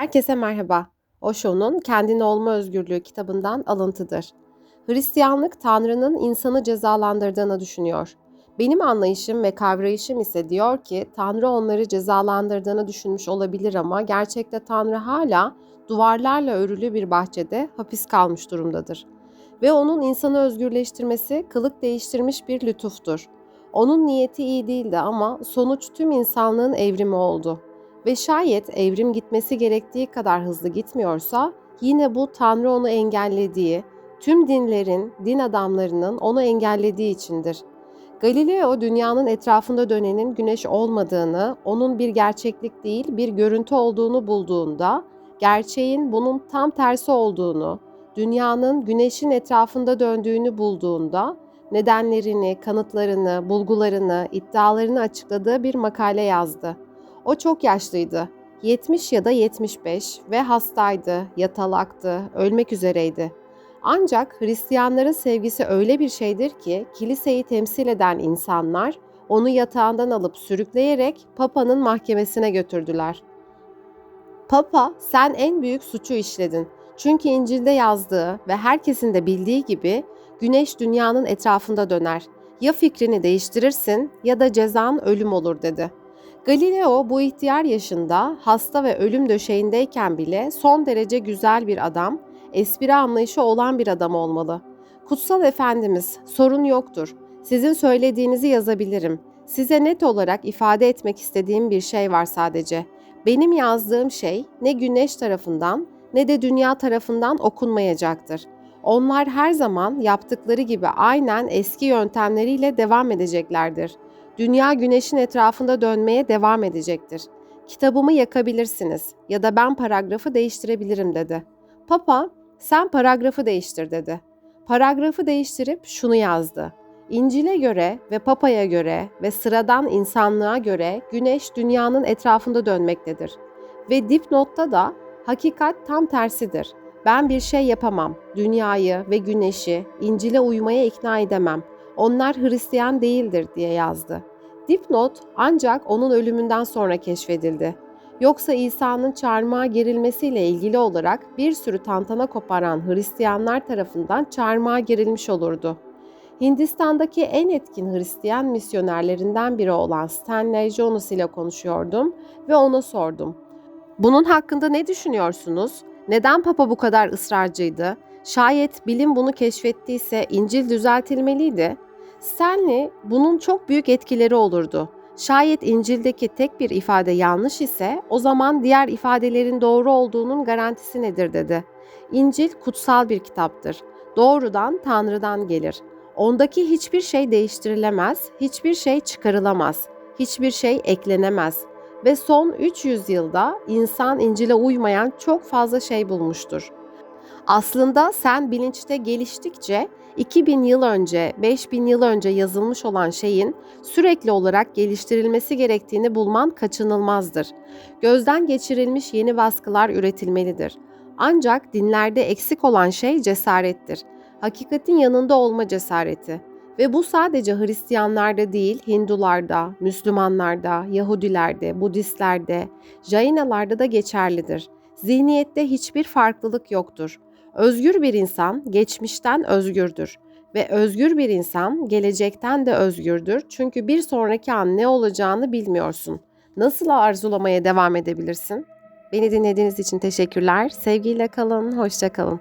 Herkese merhaba. Osho'nun Kendine Olma Özgürlüğü kitabından alıntıdır. Hristiyanlık Tanrı'nın insanı cezalandırdığını düşünüyor. Benim anlayışım ve kavrayışım ise diyor ki Tanrı onları cezalandırdığını düşünmüş olabilir ama gerçekte Tanrı hala duvarlarla örülü bir bahçede hapis kalmış durumdadır. Ve onun insanı özgürleştirmesi kılık değiştirmiş bir lütuftur. Onun niyeti iyi değildi ama sonuç tüm insanlığın evrimi oldu. Ve şayet evrim gitmesi gerektiği kadar hızlı gitmiyorsa yine bu Tanrı onu engellediği, tüm dinlerin, din adamlarının onu engellediği içindir. Galileo dünyanın etrafında dönenin güneş olmadığını, onun bir gerçeklik değil bir görüntü olduğunu bulduğunda, gerçeğin bunun tam tersi olduğunu, dünyanın güneşin etrafında döndüğünü bulduğunda, nedenlerini, kanıtlarını, bulgularını, iddialarını açıkladığı bir makale yazdı. O çok yaşlıydı. 70 ya da 75 ve hastaydı, yatalaktı, ölmek üzereydi. Ancak Hristiyanların sevgisi öyle bir şeydir ki kiliseyi temsil eden insanlar onu yatağından alıp sürükleyerek Papa'nın mahkemesine götürdüler. Papa, sen en büyük suçu işledin. Çünkü İncil'de yazdığı ve herkesin de bildiği gibi güneş dünyanın etrafında döner. Ya fikrini değiştirirsin ya da cezan ölüm olur dedi. Galileo bu ihtiyar yaşında hasta ve ölüm döşeğindeyken bile son derece güzel bir adam, espri anlayışı olan bir adam olmalı. Kutsal Efendimiz, sorun yoktur. Sizin söylediğinizi yazabilirim. Size net olarak ifade etmek istediğim bir şey var sadece. Benim yazdığım şey ne güneş tarafından ne de dünya tarafından okunmayacaktır. Onlar her zaman yaptıkları gibi aynen eski yöntemleriyle devam edeceklerdir.'' Dünya güneşin etrafında dönmeye devam edecektir. Kitabımı yakabilirsiniz ya da ben paragrafı değiştirebilirim dedi. Papa, sen paragrafı değiştir dedi. Paragrafı değiştirip şunu yazdı. İncil'e göre ve Papa'ya göre ve sıradan insanlığa göre güneş dünyanın etrafında dönmektedir. Ve dipnotta da hakikat tam tersidir. Ben bir şey yapamam. Dünyayı ve güneşi İncil'e uymaya ikna edemem. Onlar Hristiyan değildir diye yazdı. Dipnot ancak onun ölümünden sonra keşfedildi. Yoksa İsa'nın çarmıha gerilmesiyle ilgili olarak bir sürü tantana koparan Hristiyanlar tarafından çarmıha gerilmiş olurdu. Hindistan'daki en etkin Hristiyan misyonerlerinden biri olan Stanley Jonas ile konuşuyordum ve ona sordum. Bunun hakkında ne düşünüyorsunuz? Neden Papa bu kadar ısrarcıydı? Şayet bilim bunu keşfettiyse İncil düzeltilmeliydi. Stanley bunun çok büyük etkileri olurdu. Şayet İncil'deki tek bir ifade yanlış ise o zaman diğer ifadelerin doğru olduğunun garantisi nedir dedi. İncil kutsal bir kitaptır. Doğrudan Tanrı'dan gelir. Ondaki hiçbir şey değiştirilemez, hiçbir şey çıkarılamaz, hiçbir şey eklenemez ve son 300 yılda insan İncil'e uymayan çok fazla şey bulmuştur. Aslında sen bilinçte geliştikçe 2000 yıl önce, 5000 yıl önce yazılmış olan şeyin sürekli olarak geliştirilmesi gerektiğini bulman kaçınılmazdır. Gözden geçirilmiş yeni baskılar üretilmelidir. Ancak dinlerde eksik olan şey cesarettir. Hakikatin yanında olma cesareti. Ve bu sadece Hristiyanlarda değil, Hindularda, Müslümanlarda, Yahudilerde, Budistlerde, Jainalarda da geçerlidir. Zihniyette hiçbir farklılık yoktur. Özgür bir insan geçmişten özgürdür ve özgür bir insan gelecekten de özgürdür. Çünkü bir sonraki an ne olacağını bilmiyorsun. Nasıl arzulamaya devam edebilirsin? Beni dinlediğiniz için teşekkürler. Sevgiyle kalın, hoşça kalın.